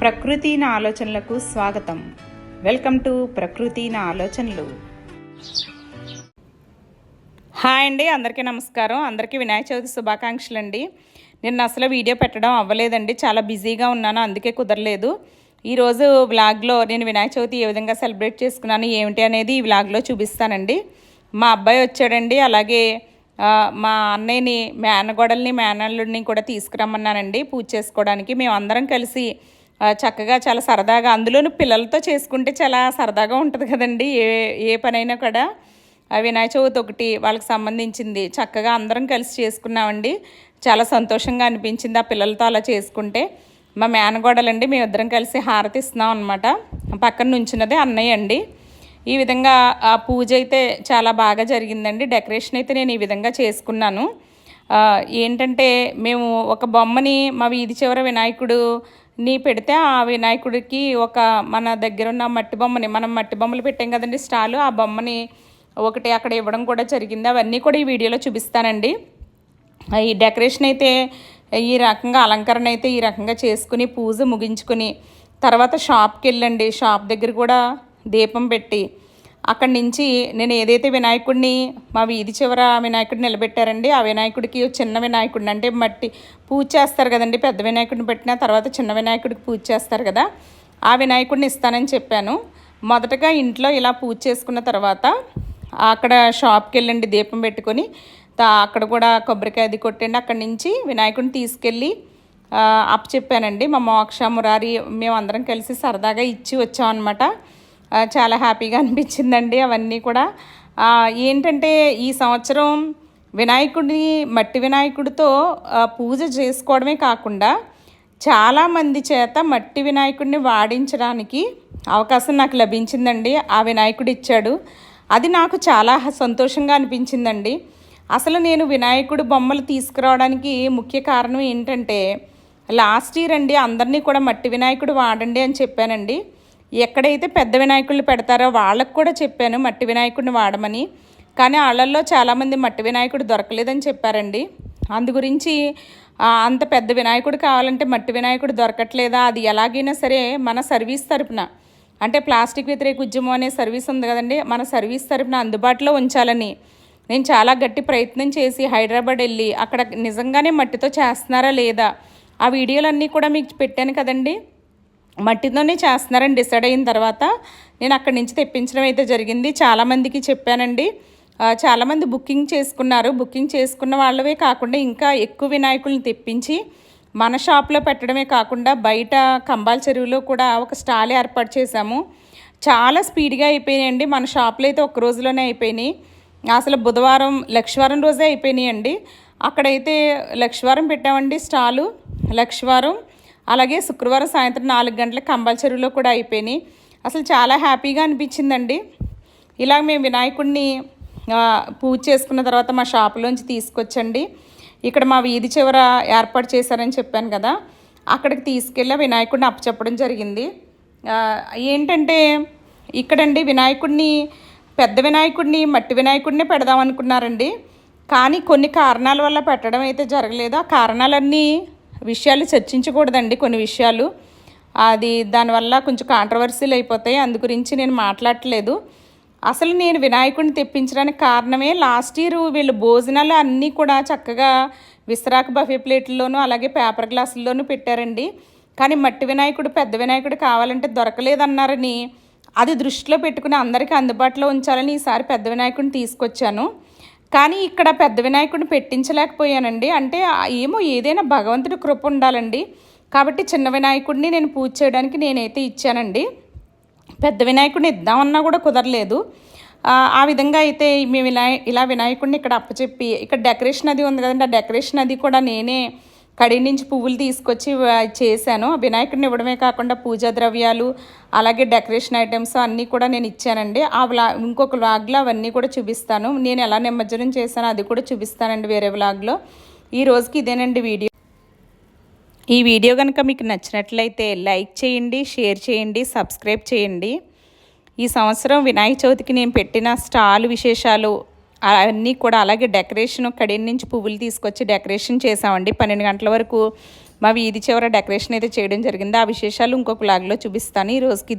ప్రకృతి నా ఆలోచనలకు స్వాగతం. వెల్కమ్ టు ప్రకృతి నా ఆలోచనలు. హాయ్ అండి అందరికీ నమస్కారం. అందరికీ వినాయక చవితి శుభాకాంక్షలు అండి నిన్న అసలు వీడియో పెట్టడం అవ్వలేదండి. చాలా బిజీగా ఉన్నాను అందుకే కుదరలేదు. ఈరోజు వ్లాగ్లో నేను వినాయక చవితి ఏ విధంగా సెలబ్రేట్ చేసుకున్నాను ఏమిటి అనేది ఈ వ్లాగ్లో చూపిస్తానండి. మా అబ్బాయి వచ్చాడండి అలాగే మా అన్నయ్యని మేనగోడల్ని మేనల్లుడిని కూడా తీసుకురమ్మన్నానండి పూజ చేసుకోవడానికి. మేము అందరం కలిసి చక్కగా చాలా సరదాగా అందులోనూ పిల్లలతో చేసుకుంటే చాలా సరదాగా ఉంటుంది కదండి. ఏ ఏ పనైనా కూడా. ఆ వినాయక చవితి ఒకటి వాళ్ళకి సంబంధించింది. చక్కగా అందరం కలిసి చేసుకున్నామండి. చాలా సంతోషంగా అనిపించింది ఆ పిల్లలతో అలా చేసుకుంటే. మా మేనగోడలండి మేమిద్దరం కలిసి హారతి ఇస్తున్నాం అనమాట పక్కన నుంచినదే అన్నయ్య అండి. ఈ విధంగా ఆ పూజ అయితే చాలా బాగా జరిగిందండి. డెకరేషన్ అయితే నేను ఈ విధంగా చేసుకున్నాను. ఏంటంటే మేము ఒక బొమ్మని మా వీధి చివర వినాయకుడు నీ పెడితే ఆ వినాయకుడికి ఒక మన దగ్గర ఉన్న మట్టి బొమ్మని మనం మట్టి బొమ్మలు పెట్టాం కదండి స్టాలు ఆ బొమ్మని ఒకటి అక్కడ ఇవ్వడం కూడా జరిగింది. అవన్నీ కూడా ఈ వీడియోలో చూపిస్తానండి. ఈ డెకరేషన్ అయితే ఈ రకంగా అలంకరణ అయితే ఈ రకంగా చేసుకుని పూజ ముగించుకుని తర్వాత షాప్కి వెళ్ళండి. షాప్ దగ్గర కూడా దీపం పెట్టి అక్కడి నుంచి నేను ఏదైతే వినాయకుడిని మా వీధి చివర వినాయకుడిని నిలబెట్టారండి ఆ వినాయకుడికి చిన్న వినాయకుడిని అంటే మట్టి పూజ చేస్తారు కదండి పెద్ద వినాయకుడిని పెట్టిన తర్వాత చిన్న వినాయకుడికి పూజ చేస్తారు కదా ఆ వినాయకుడిని ఇస్తానని చెప్పాను. మొదటగా ఇంట్లో ఇలా పూజ చేసుకున్న తర్వాత అక్కడ షాప్కి వెళ్ళండి దీపం పెట్టుకొని అక్కడ కూడా కొబ్బరికాయ అది కొట్టండి అక్కడి నుంచి వినాయకుడిని తీసుకెళ్ళి అప్పచెప్పానండి. మా మోక్ష మురారి మేము అందరం కలిసి సరదాగా ఇచ్చి వచ్చామన్నమాట. చాలా హ్యాపీగా అనిపించిందండి అవన్నీ కూడా. ఏంటంటే ఈ సంవత్సరం వినాయకుడిని మట్టి వినాయకుడితో పూజ చేసుకోవడమే కాకుండా చాలామంది చేత మట్టి వినాయకుడిని వాడించడానికి అవకాశం నాకు లభించిందండి. ఆ వినాయకుడు ఇచ్చాడు. అది నాకు చాలా సంతోషంగా అనిపించిందండి. అసలు నేను వినాయకుడు బొమ్మలు తీసుకురావడానికి ముఖ్య కారణం ఏంటంటే లాస్ట్ ఇయర్ అండి అందరినీ కూడా మట్టి వినాయకుడు వాడండి అని చెప్పానండి. ఎక్కడైతే పెద్ద వినాయకుళ్ళు పెడతారో వాళ్ళకు కూడా చెప్పాను మట్టి వినాయకుడిని వాడమని. కానీ వాళ్ళల్లో చాలామంది మట్టి వినాయకుడు దొరకలేదని చెప్పారండి. అందు గురించి అంత పెద్ద వినాయకుడు కావాలంటే మట్టి వినాయకుడు దొరకట్లేదా? అది ఎలాగైనా సరే మన సర్వీస్ తరపున. అంటే ప్లాస్టిక్ వ్యతిరేక ఉద్యమం అనే సర్వీస్ ఉంది కదండి మన సర్వీస్ తరపున అందుబాటులో ఉంచాలని. నేను చాలా గట్టి ప్రయత్నం చేసి హైదరాబాద్ వెళ్ళి అక్కడ నిజంగానే మట్టితో చేస్తున్నారా లేదా? ఆ వీడియోలన్నీ కూడా మీకు పెట్టాను కదండి. మట్టితోనే చేస్తున్నారని డిసైడ్ అయిన తర్వాత నేను అక్కడి నుంచి తెప్పించడం అయితే జరిగింది. చాలామందికి చెప్పానండి. చాలామంది బుకింగ్ చేసుకున్నారు. బుకింగ్ చేసుకున్న వాళ్ళవే కాకుండా ఇంకా ఎక్కువ వినాయకుల్ని తెప్పించి మన షాప్లో పెట్టడమే కాకుండా బయట కంబాల చెరువులో కూడా ఒక స్టాల్ ఏర్పాటు చేశాము. చాలా స్పీడ్గా అయిపోయినాయండి. మన షాప్లో అయితే ఒక రోజులోనే అయిపోయినాయి. అసలు బుధవారం లక్షవారం రోజే అయిపోయినాయండి. అక్కడైతే లక్షవారం పెట్టామండి స్టాలు. లక్షవారం అలాగే శుక్రవారం సాయంత్రం నాలుగు గంటలకు కంబాల కూడా అయిపోయినాయి. అసలు చాలా హ్యాపీగా అనిపించిందండి. ఇలా మేము వినాయకుడిని పూజ చేసుకున్న తర్వాత మా షాపులోంచి తీసుకొచ్చండి. ఇక్కడ మా వీధి చివర ఏర్పాటు చేశారని చెప్పాను కదా. అక్కడికి తీసుకెళ్ళి వినాయకుడిని అప్పచెప్పడం జరిగింది. ఏంటంటే ఇక్కడండి వినాయకుడిని పెద్ద వినాయకుడిని మట్టి వినాయకుడినే పెడదాం అనుకున్నారండి కానీ కొన్ని కారణాల వల్ల పెట్టడం అయితే జరగలేదు. ఆ కారణాలన్నీ విషయాలు చర్చించకూడదండి కొన్ని విషయాలు. అది దానివల్ల కొంచెం కాంట్రవర్సీలు అయిపోతాయి. అందు గురించి నేను మాట్లాడట్లేదు. అసలు నేను వినాయకుడిని తెప్పించడానికి కారణమే లాస్ట్ ఇయర్ వీళ్ళు భోజనాలు అన్నీ కూడా చక్కగా విస్తరాకు బఫే ప్లేట్లలోనూ అలాగే పేపర్ గ్లాసుల్లోనూ పెట్టారండి. కానీ మట్టి వినాయకుడు పెద్ద వినాయకుడు కావాలంటే దొరకలేదన్నారని అది దృష్టిలో పెట్టుకుని అందరికీ అందుబాటులో ఉంచాలని ఈసారి పెద్ద వినాయకుడిని తీసుకొచ్చాను. కానీ ఇక్కడ పెద్ద వినాయకుడిని పెట్టించలేకపోయానండి. అంటే ఏమో ఏదైనా భగవంతుడి కృప ఉండాలండి. కాబట్టి చిన్న వినాయకుడిని నేను పూజ చేయడానికి నేనైతే ఇచ్చానండి. పెద్ద వినాయకుడిని ఇద్దామన్నా కూడా కుదరలేదు. ఆ, ఆ విధంగా అయితే మేము ఇలా ఇలా వినాయకుడిని ఇక్కడ అప్పచెప్పి ఇక్కడ డెకరేషన్ అది ఉంది కదండి. ఆ డెకరేషన్ అది కూడా నేనే కడి నుంచి పువ్వులు తీసుకొచ్చి చేశాను. ఆ వినాయకుడిని ఇవ్వడమే కాకుండా పూజా ద్రవ్యాలు అలాగే డెకరేషన్ ఐటమ్స్ అన్నీ కూడా నేను ఇచ్చానండి. ఆ వ్లా ఇంకొక వ్లాగ్లో అవన్నీ కూడా చూపిస్తాను. నేను ఎలా నిమజ్జనం చేశానో అది కూడా చూపిస్తానండి వేరే వ్లాగ్లో. ఈ రోజుకి ఇదేనండి వీడియో. ఈ వీడియో కనుక మీకు నచ్చినట్లయితే లైక్ చేయండి షేర్ చేయండి సబ్స్క్రైబ్ చేయండి. ఈ సంవత్సరం వినాయక చవితికి నేను పెట్టిన స్టాల్ విశేషాలు అవన్నీ కూడా అలాగే డెకరేషన్ కడియం నుంచి పువ్వులు తీసుకొచ్చి డెకరేషన్ చేసామండి పన్నెండు గంటల వరకు మా వీధి చివర డెకరేషన్ అయితే చేయడం జరిగింది. ఆ విశేషాలు ఇంకొక లాగ్లో చూపిస్తాను. ఈ రోజుకి